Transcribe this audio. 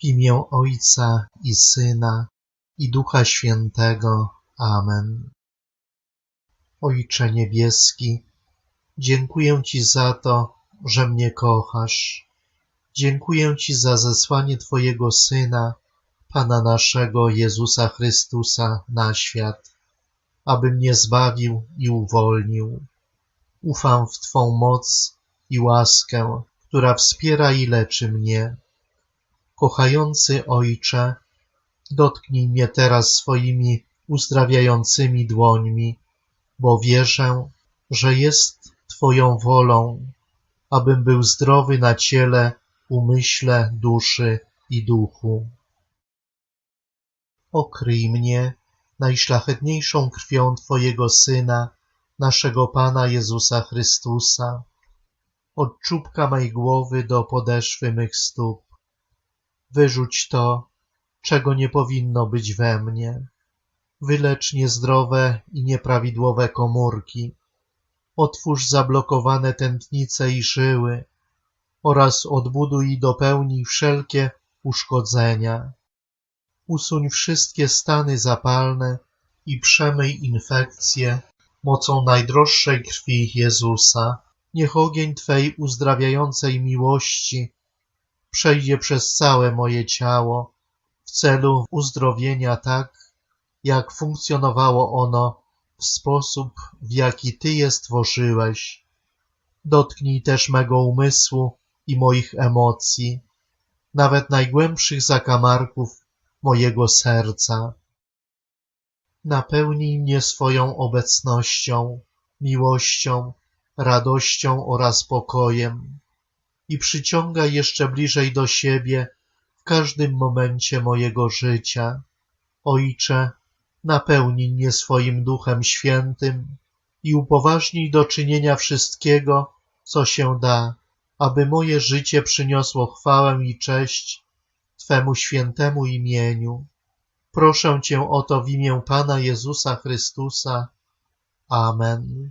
W imię Ojca i Syna i Ducha Świętego. Amen. Ojcze Niebieski, dziękuję Ci za to, że mnie kochasz. Dziękuję Ci za zesłanie Twojego Syna, Pana naszego Jezusa Chrystusa na świat, aby mnie zbawił i uwolnił. Ufam w Twą moc i łaskę, która wspiera i leczy mnie. Kochający Ojcze, dotknij mnie teraz swoimi uzdrawiającymi dłońmi, bo wierzę, że jest Twoją wolą, abym był zdrowy na ciele, umyśle, duszy i duchu. Okryj mnie najszlachetniejszą krwią Twojego Syna, naszego Pana Jezusa Chrystusa, od czubka mej głowy do podeszwy mych stóp. Wyrzuć to, czego nie powinno być we mnie. Wylecz niezdrowe i nieprawidłowe komórki. Otwórz zablokowane tętnice i żyły oraz odbuduj i dopełnij wszelkie uszkodzenia. Usuń wszystkie stany zapalne i przemyj infekcje mocą najdroższej krwi Jezusa. Niech ogień Twej uzdrawiającej miłości przejdzie przez całe moje ciało w celu uzdrowienia tak, jak funkcjonowało ono w sposób, w jaki Ty je stworzyłeś. Dotknij też mego umysłu i moich emocji, nawet najgłębszych zakamarków mojego serca. Napełnij mnie swoją obecnością, miłością, radością oraz pokojem i przyciągaj jeszcze bliżej do siebie w każdym momencie mojego życia. Ojcze, napełnij mnie swoim Duchem Świętym i upoważnij do czynienia wszystkiego, co się da, aby moje życie przyniosło chwałę i cześć Twemu świętemu imieniu. Proszę Cię o to w imię Pana Jezusa Chrystusa. Amen.